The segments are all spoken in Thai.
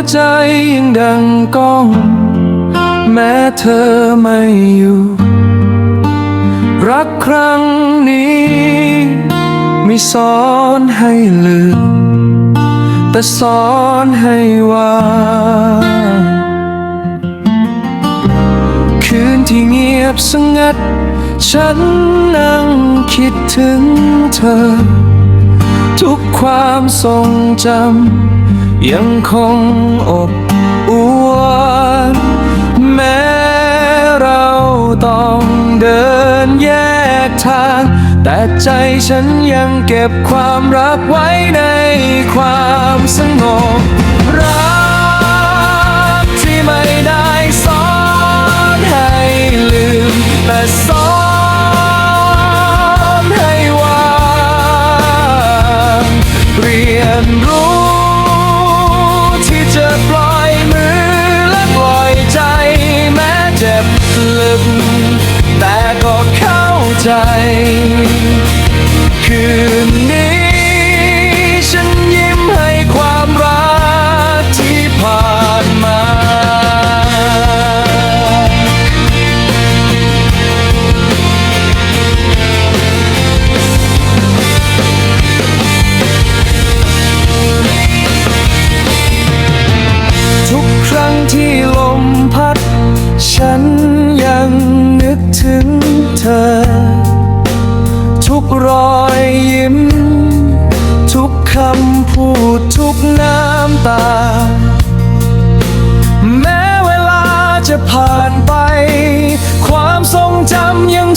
วใจยังดังก้อง แม้เธอไม่อยู่ รักครั้งนี้ไม่สอนให้ลืม แต่สอนให้วางคืนที่เงียบสงัด ฉันนั่งคิดถึงเธอ ทุกความทรงจำ ยังคงอบอวนแม้เราต้องเดินแยกทาง แต่ใจฉันยังเก็บความรักไว้ในความสงบรักที่ไม่ได้สอนให้ลืมแต่สอน ลึก แต่ก็เข้าใจ คืนนี้ฉันยิ้มให้ความรักที่ผ่านมา ทุกครั้งที่ลมพัดฉัน ยังนึกถึงเธอ ทุกรอยยิ้ม ทุกคำพูดทุกน้ำตา แม้เวลาจะผ่านไป ความทรงจำยัง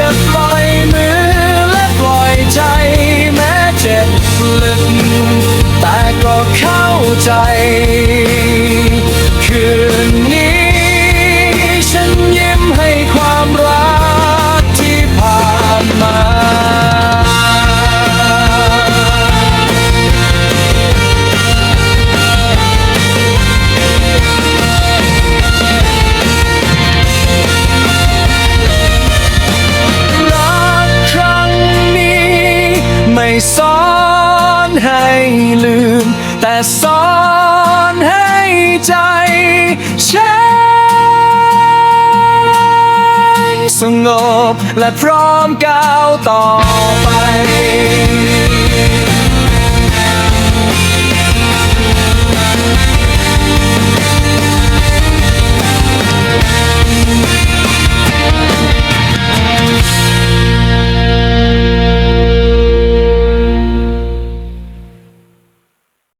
ที่จ สอนให้ลืม แต่สอนให้ใจฉันสงบและพร้อมก้าวต่อ